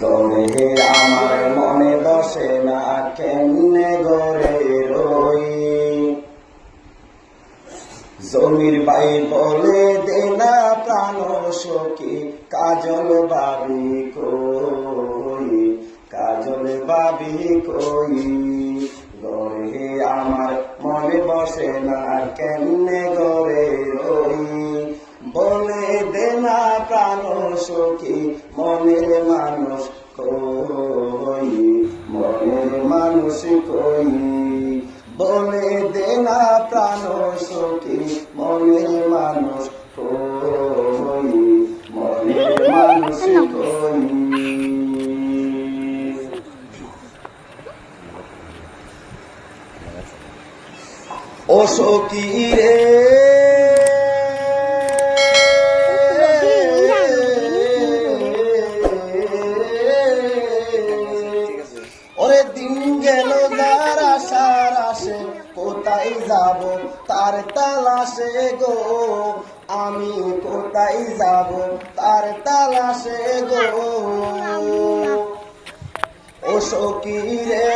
দরে আমার মনে বসে না, কেমনে গড়ে রই? জমির বাই বলে দেনা প্রাণ সখী, কাজল বাবি কই? কাজল বাবি কই? গড়ে আমার মনে বসে না, কেমনে গড়ে সখী মনের মানুষ কই? মনের মানুষ কই? বলে দেনা প্রাণ সখী মনের মানুষ কই? মনের মানুষ কই? ও সখী রে। কোথায় যাব? তার তালাশে গো আমি কোথায় যাব? তার তালাশে গো। ও সখী রে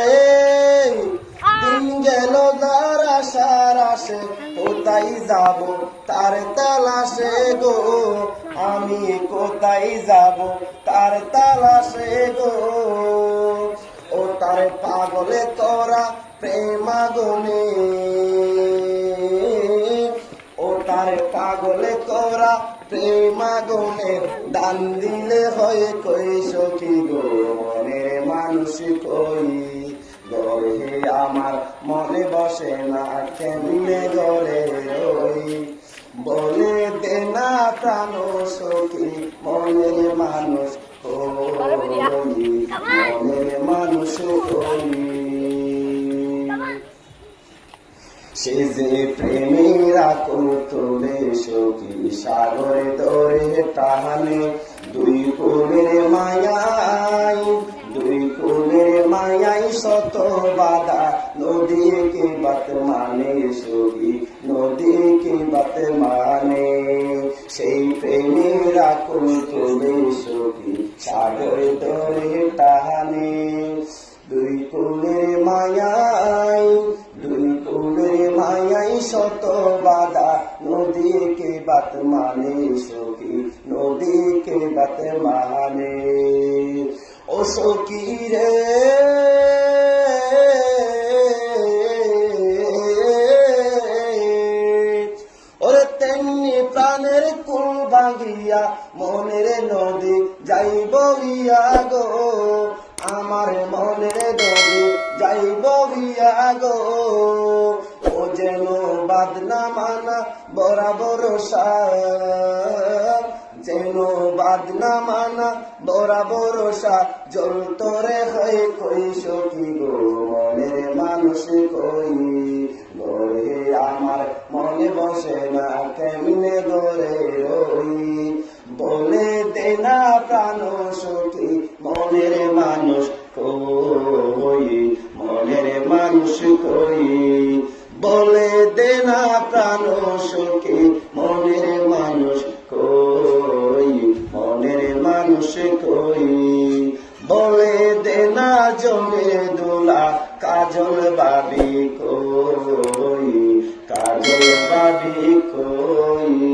দিন গেল যার আশার আসে কোথায় যাব? তার তালাশে গো আমি কোথায় যাব? তার তালাশে গো। ও তার পাগলে তোরা প্রেমাগুনে ও তার পাগলে তোরা প্রেমাগুনে দান দিলে হয় কই সখী গো? মনের মানুষ কই? গরে আমার মনে বসে না কেমনে গরে রই? বলে দে না প্রাণ সখী মনের মানুষ কই? মনের সে যে প্রেমের তোলে সখী সাগরে দরে টাহানে দুই কোণের মায়াই, দুই কোণের মায়াই শত বাধা। নদী কে বাত মানে সখী নদী কে বাত মানে। সেই প্রেমের আকুল সখী সাগরে দরে টাহানে শত বাধা, নদীকে বাত মানে সখী, নদীকে বাত মানে ও সখী রে। মনের নদী যাই গিয়া গো। আমার মনের নদী যাই গিয়া গো। ও যেন বাদনা মানা বরাবর যেন বাদনা মানা বরাবর জল তোরে হয়ে কই সখী গো মনের মানুষ কই? গরে আমার মনে বসে না কেমনে গরে রই? বলে দে না প্রাণ সখী, মনের মানুষ কই? মনের মানুষ কই? বলে দে না প্রাণ সখী। মনের মানুষ কই? মনের মানুষ কই? বলে দে না জমে দোলা, কাজল বাবি কই? কাজল বাবি কই?